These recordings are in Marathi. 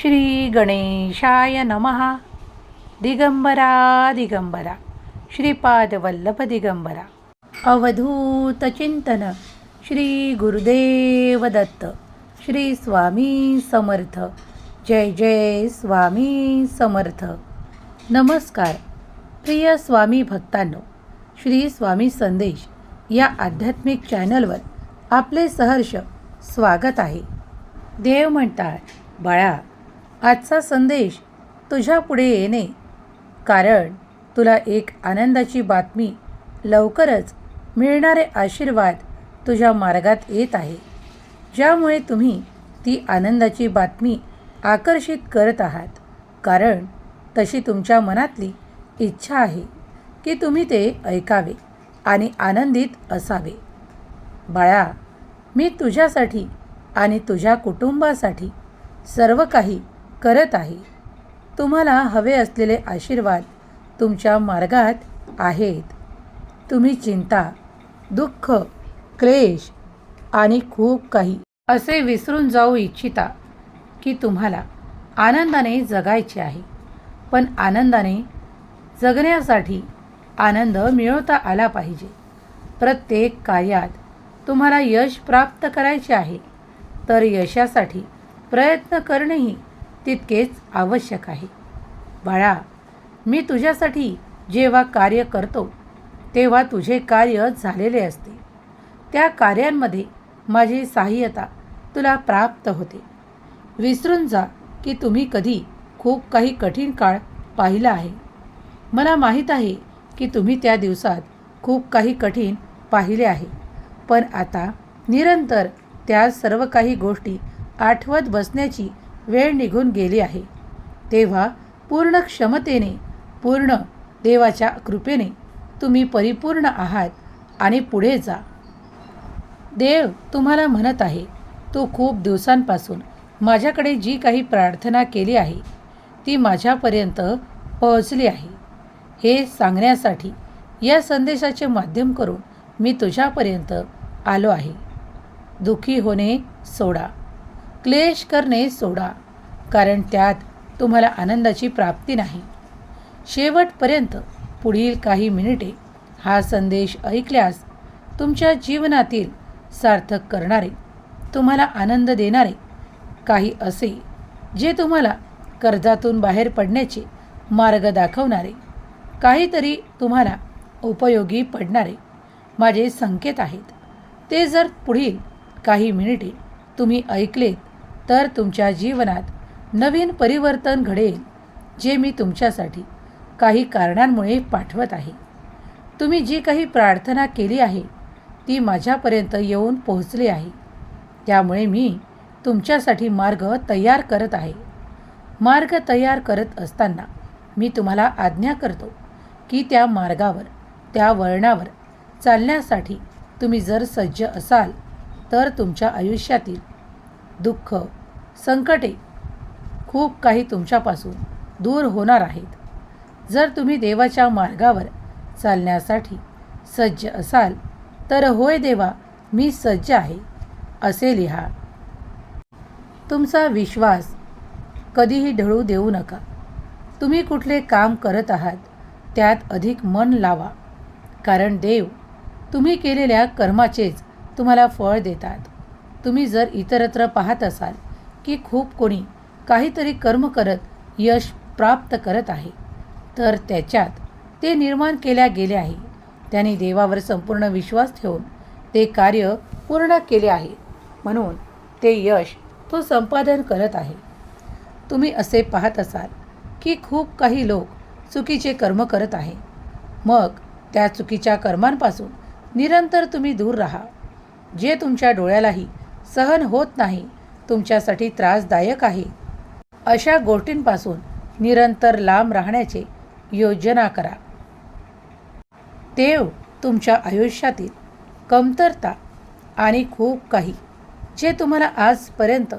श्री गणेशाय नमः. दिगंबरा दिगंबरा. श्रीपादवल्लभ दिगंबरा अवधूत चिंतन श्री गुरुदेव दत्त श्री स्वामी समर्थ. जय जय स्वामी समर्थ. नमस्कार. प्रिय स्वामी भक्तांनो श्री स्वामी संदेश या आध्यात्मिक चॅनलवर आपले सहर्ष स्वागत आहे. देव म्हणतात बाळा आजचा संदेश तुझ्या पुढे येणे. कारण तुला एक आनंदाची बातमी लवकरच मिळणारे आशीर्वाद तुझ्या मार्गात येत आहे. ज्यामुळे तुम्ही ती आनंदाची बातमी आकर्षित करत आहात. कारण तशी तुमच्या मनातली इच्छा आहे की तुम्ही ते ऐकावे आणि आनंदित असावे. बाळा मी तुझ्यासाठी आणि तुझ्या कुटुंबासाठी सर्व काही करत आहे. तुम्हाला हवे असलेले आशीर्वाद तुमच्या मार्गात आहेत. तुम्ही चिंता दुःख क्लेश आणि खूप काही असे विसरून जाऊ इच्छिता की तुम्हाला आनंदाने जगायचे आहे. पण आनंदाने जगण्यासाठी आनंद मिळवता आला पाहिजे. प्रत्येक कार्यात तुम्हाला यश प्राप्त करायचे आहे. तर यशासाठी प्रयत्न करणेही तितकेच आवश्यक आहे. बाळा मी तुझ्यासाठी जेव्हा कार्य करतो तेव्हा तुझे कार्य झालेले असते. त्या कार्यांमध्ये माझी सहाय्यता तुला प्राप्त होते. विसरून जा की तुम्ही कधी खूप काही कठीण काळ पाहिला आहे. मला माहीत आहे की तुम्ही त्या दिवसात खूप काही कठीण पाहिले आहे. पण आता निरंतर त्या सर्व काही गोष्टी आठवत बसण्याची वेळ निघून गेली आहे. तेव्हा पूर्ण क्षमतेने पूर्ण देवाच्या कृपेने तुम्ही परिपूर्ण आहात आणि पुढे जा. देव तुम्हाला म्हणत आहे तू खूप दिवसांपासून माझ्याकडे जी काही प्रार्थना केली आहे ती माझ्यापर्यंत पोहोचली आहे. हे सांगण्यासाठी या संदेशाचे माध्यम करून मी तुझ्यापर्यंत आलो आहे. दुःखी होणे सोडा. क्लेश करणे सोडा कारण त्यात तुम्हाला आनंदाची प्राप्ती नाही. शेवटपर्यंत पुढील काही मिनिटे हा संदेश ऐकल्यास तुमच्या जीवनातील सार्थक करणारे तुम्हाला आनंद देणारे काही असे जे तुम्हाला कर्जातून बाहेर पडण्याचे मार्ग दाखवणारे काहीतरी तुम्हाला उपयोगी पडणारे माझे संकेत आहेत. ते जर पुढील काही मिनिटे तुम्ही ऐकलेत तर तुमच्या जीवनात नवीन परिवर्तन घडेल जे मी तुमच्यासाठी काही कारणांमुळे पाठवत आहे. तुम्ही जी काही प्रार्थना केली आहे ती माझ्यापर्यंत येऊन पोहोचली आहे. त्यामुळे मी तुमच्यासाठी मार्ग तयार करत आहे. मार्ग तयार करत असताना मी तुम्हाला आज्ञा करतो की त्या मार्गावर त्या वळणावर चालण्यासाठी तुम्ही जर सज्ज असाल तर तुमच्या आयुष्यातील दुःख संकटे खूप काही तुमच्यापासून दूर होणार आहेत. जर तुम्ही देवाच्या मार्गावर चालण्यासाठी सज्ज असाल तर होय देवा मी सज्ज आहे असे लिहा. तुमचा विश्वास कधीही ढळू देऊ नका. तुम्ही कुठले काम करत आहात त्यात अधिक मन लावा. कारण देव तुम्ही केलेल्या कर्माचेच तुम्हाला फळ देतात. तुम्ही जर इतरत्र पाहत असाल की खूप कोणी काहीतरी कर्म करत यश प्राप्त करत आहे. तर त्याच्यात ते निर्माण केल्या गेले आहे. त्यांनी देवावर संपूर्ण विश्वास ठेवून ते कार्य पूर्ण केले आहे. म्हणून ते यश तो संपादन करत आहे. तुम्ही असे पाहत असाल की खूप काही लोक चुकीचे कर्म करत आहे. मग त्या चुकीच्या कर्मांपासून निरंतर तुम्ही दूर राहा. जे तुमच्या डोळ्यालाही सहन होत नाही तुमच्यासाठी त्रासदायक आहे. अशा गोष्टींपासून निरंतर लांब राहण्याचे योजना करा. देव तुमच्या आयुष्यातील कमतरता आणि खूप काही जे तुम्हाला आजपर्यंत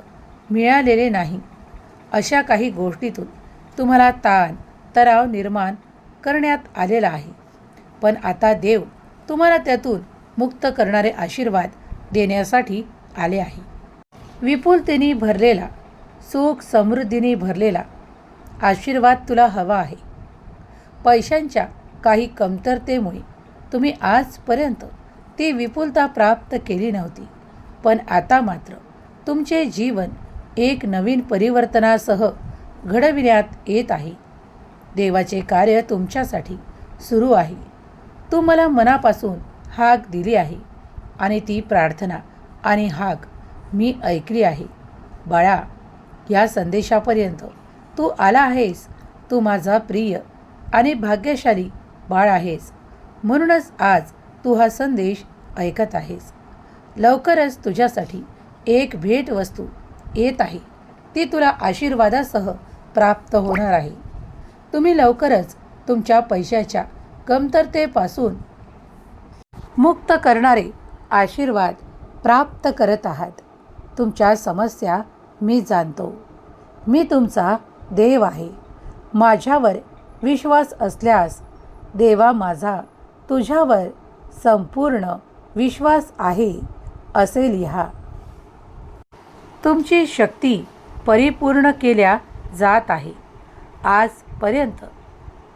मिळालेले नाही अशा काही गोष्टीतून तुम्हाला ताण तराव निर्माण करण्यात आलेला आहे. पण आता देव तुम्हाला त्यातून मुक्त करणारे आशीर्वाद देण्यासाठी आले आहे. विपुलतेने भरलेला सुख समृद्धीने भरलेला आशीर्वाद तुला हवा आहे. पैशांच्या काही कमतरतेमुळे तुम्ही आजपर्यंत ती विपुलता प्राप्त केली नव्हती. पण आता मात्र तुमचे जीवन एक नवीन परिवर्तनासह घडविण्यात येत आहे. देवाचे कार्य तुमच्यासाठी सुरू आहे. तू मला मनापासून हाक दिली आहे आणि ती प्रार्थना आणि हाक मी ऐकली आहे. बाळा या संदेशापर्यंत तू आला आहेस. तू माझा प्रिय आणि भाग्यशाली बाळ आहेस. म्हणूनच आज तू हा संदेश ऐकत आहेस. लवकरच तुझ्यासाठी एक भेटवस्तू येत आहे. ती तुला आशीर्वादासह प्राप्त होणार आहे. तुम्ही लवकरच तुमच्या पैशाच्या कमतरतेपासून मुक्त करणारे आशीर्वाद प्राप्त करत आहात. तुमच्या समस्या मी जाणतो. मी तुमचा देव आहे. माझ्यावर विश्वास असल्यास देवा माझा तुझ्यावर संपूर्ण विश्वास आहे असे लिहा. तुमची शक्ती परिपूर्ण केल्या जात आहे. आजपर्यंत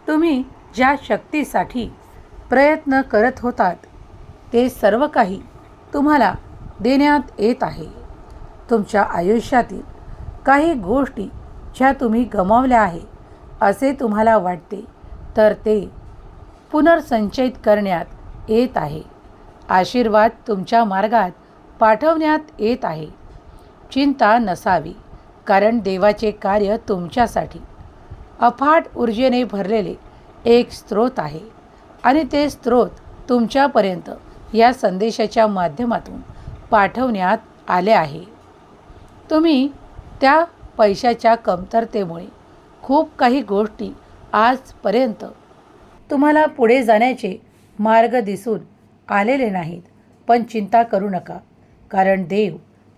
तुम्ही ज्या शक्तीसाठी प्रयत्न करत होतात ते सर्व काही तुम्हाला देण्यात येत आहे. तुमच्या आयुष्यातील काही गोष्टी ज्या तुम्ही गमावल्या आहे असे तुम्हाला वाटते तर ते पुनर्संचयित करण्यात येत आहे. आशीर्वाद तुमच्या मार्गात पाठवण्यात येत आहे. चिंता नसावी कारण देवाचे कार्य तुमच्यासाठी. अफाट ऊर्जेने भरलेले एक स्रोत आहे आणि ते स्रोत तुमच्यापर्यंत या संदेशाच्या माध्यमातून पाठवण्यात आले आहे. तुम्ही त्या पैशाच्या कमतरतेमुळे खूप काही गोष्टी आजपर्यंत तुम्हाला पुढे जाण्याचे मार्ग दिसून आलेले नाहीत. पण चिंता करू नका कारण देव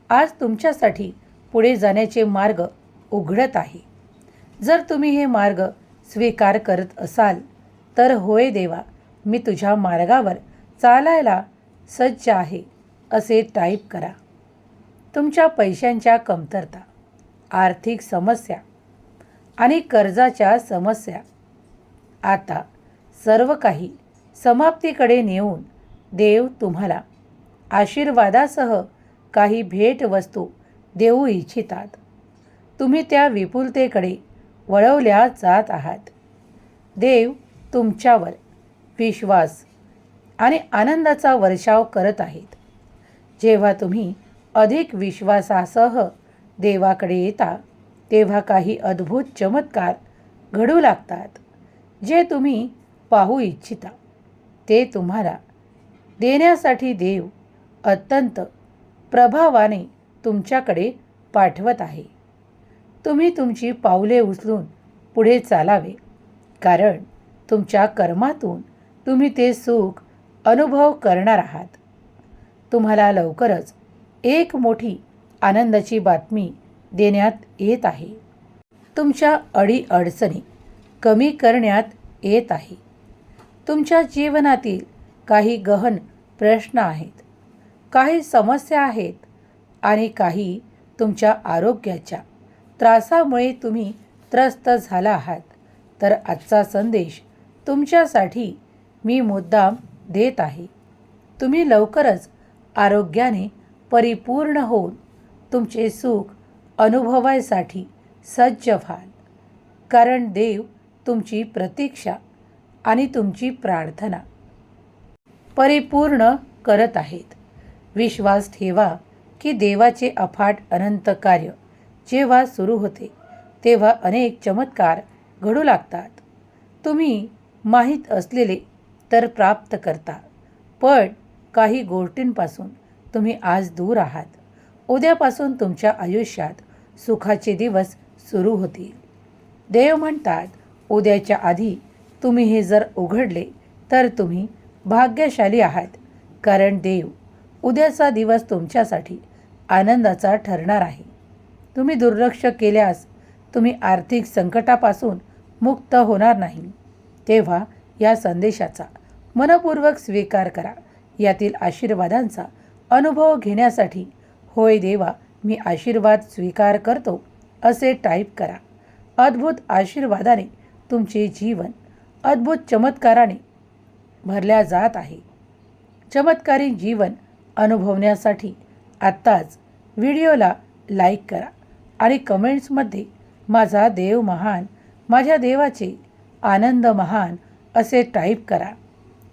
आज तुमच्यासाठी पुढे जाण्याचे मार्ग उघडत आहे. जर तुम्ही हे मार्ग स्वीकार करत असाल तर होय देवा मी तुझ्या मार्गावर चालायला सज्ज आहे असे टाईप करा. तुमच्या पैशांच्या कमतरता आर्थिक समस्या आणि कर्जाच्या समस्या. आता सर्व काही समाप्तीकडे नेऊन देव तुम्हाला आशीर्वादासह काही भेटवस्तू देऊ इच्छितात. तुम्ही त्या विपुलतेकडे वळवल्या जात आहात. देव तुमच्यावर विश्वास आणि आनंदाचा वर्षाव करत आहेत. जेव्हा तुम्ही अधिक विश्वासासह देवाकडे येता तेव्हा काही अद्भुत चमत्कार घडू लागतात जे तुम्ही पाहू इच्छिता. ते तुम्हाला देण्यासाठी देव अत्यंत प्रभावाने तुमच्याकडे पाठवत आहे. तुम्ही तुमची पावले उचलून पुढे चालावे कारण तुमच्या कर्मातून तुम्ही ते सुख अनुभव करणार आहात. तुम्हाला लवकरच एक मोठी आनंदाची बातमी देण्यात येत आहे. तुमच्या अडीअडचणी कमी करण्यात येत आहे. तुमच्या जीवनातील काही गहन प्रश्न आहेत. काही समस्या आहेत आणि काही तुमच्या आरोग्याच्या त्रासामुळे तुम्ही त्रस्त झाला आहात. तर आजचा संदेश तुमच्यासाठी मी मुद्दाम देत आहे. तुम्ही लवकरच आरोग्याने परिपूर्ण होऊन तुमचे सुख अनुभवायसाठी सज्ज व्हाल. कारण देव तुमची प्रतीक्षा आणि तुमची प्रार्थना परिपूर्ण करत आहेत. विश्वास ठेवा की देवाचे अफाट अनंत कार्य जेव्हा सुरू होते तेव्हा अनेक चमत्कार घडू लागतात. तुम्ही माहीत असलेले तर प्राप्त करता पण काही गोष्टींपासून तुम्ही आज दूर आहात. उद्यापासून तुमच्या आयुष्यात सुखाचे दिवस सुरू होतील. देव म्हणतात उद्याच्या आधी तुम्ही हे जर उघडले तर तुम्ही भाग्यशाली आहात. कारण देव उद्याचा दिवस तुमच्यासाठी आनंदाचा ठरणार आहे. तुम्ही दुर्लक्ष केल्यास तुम्ही आर्थिक संकटापासून मुक्त होणार नाही. तेव्हा या संदेशाचा मनपूर्वक स्वीकार करा. यातील आशीर्वादांचा अनुभव घेण्यासाठी होय देवा मी आशीर्वाद स्वीकार करतो असे टाईप करा. अद्भुत आशीर्वादाने तुमचे जीवन अद्भुत चमत्काराने भरल्या जात आहे. चमत्कारी जीवन अनुभवण्यासाठी आत्ताच व्हिडिओला लाईक करा आणि कमेंट्समध्ये माझा देव महान माझ्या देवाचे आनंद महान असे टाईप करा.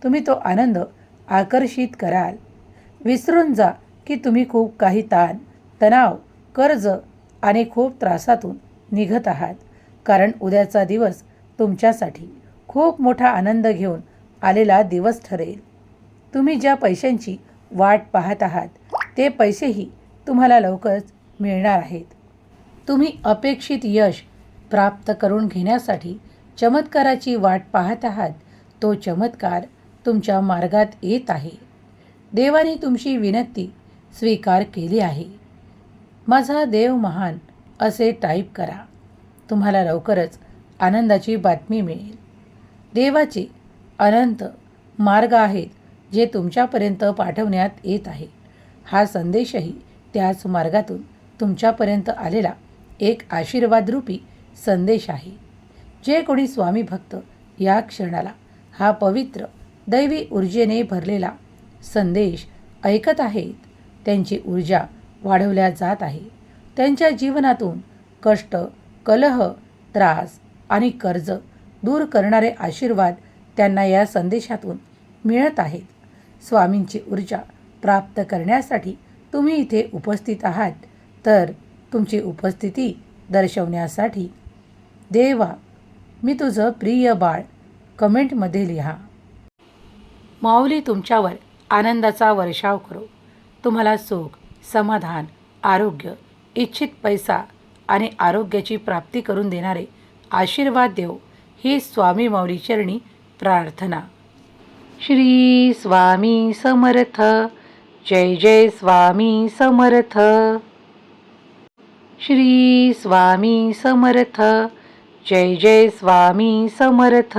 तुम्ही तो आनंद आकर्षित कराल. विसरून जा की तुम्ही खूप काही ताण तणाव कर्ज आणि खूप त्रासातून निघत आहात. कारण उद्याचा दिवस तुमच्यासाठी खूप मोठा आनंद घेऊन आलेला दिवस ठरेल. तुम्ही ज्या पैशांची वाट पाहत आहात ते पैसेही तुम्हाला लवकरच मिळणार आहेत. तुम्ही अपेक्षित यश प्राप्त करून घेण्यासाठी चमत्काराची वाट पाहत आहात तो चमत्कार तुमच्या मार्गात येत आहे. देवाने तुमची विनंती स्वीकार केली आहे. माझा देव महान असे टाईप करा. तुम्हाला लवकरच आनंदाची बातमी मिळेल. देवाचे अनंत मार्ग आहेत जे तुमच्यापर्यंत पाठवण्यात येत आहे. हा संदेशही त्याच मार्गातून तुमच्यापर्यंत आलेला एक आशीर्वादरूपी संदेश आहे. जे कोणी स्वामी भक्त या क्षणाला हा पवित्र दैवी ऊर्जेने भरलेला संदेश ऐकत आहेत. त्यांची ऊर्जा वाढवल्या जात आहे. त्यांच्या जीवनातून कष्ट कलह त्रास आणि कर्ज दूर करणारे आशीर्वाद त्यांना या संदेशातून मिळत आहेत. स्वामींची ऊर्जा प्राप्त करण्यासाठी तुम्ही इथे उपस्थित आहात. तर तुमची उपस्थिती दर्शवण्यासाठी देवा मी तुझं प्रिय बाळ कमेंटमध्ये लिहा. माऊली तुमच्यावर आनंदाचा वर्षाव करो. तुम्हाला सुख समाधान आरोग्य इच्छित पैसा आणि आरोग्याची प्राप्ती करून देणारे आशीर्वाद देव ही स्वामी माऊली चरणी प्रार्थना. श्री स्वामी समर्थ. जय जय स्वामी समर्थ. श्री स्वामी समर्थ. जय जय स्वामी समर्थ.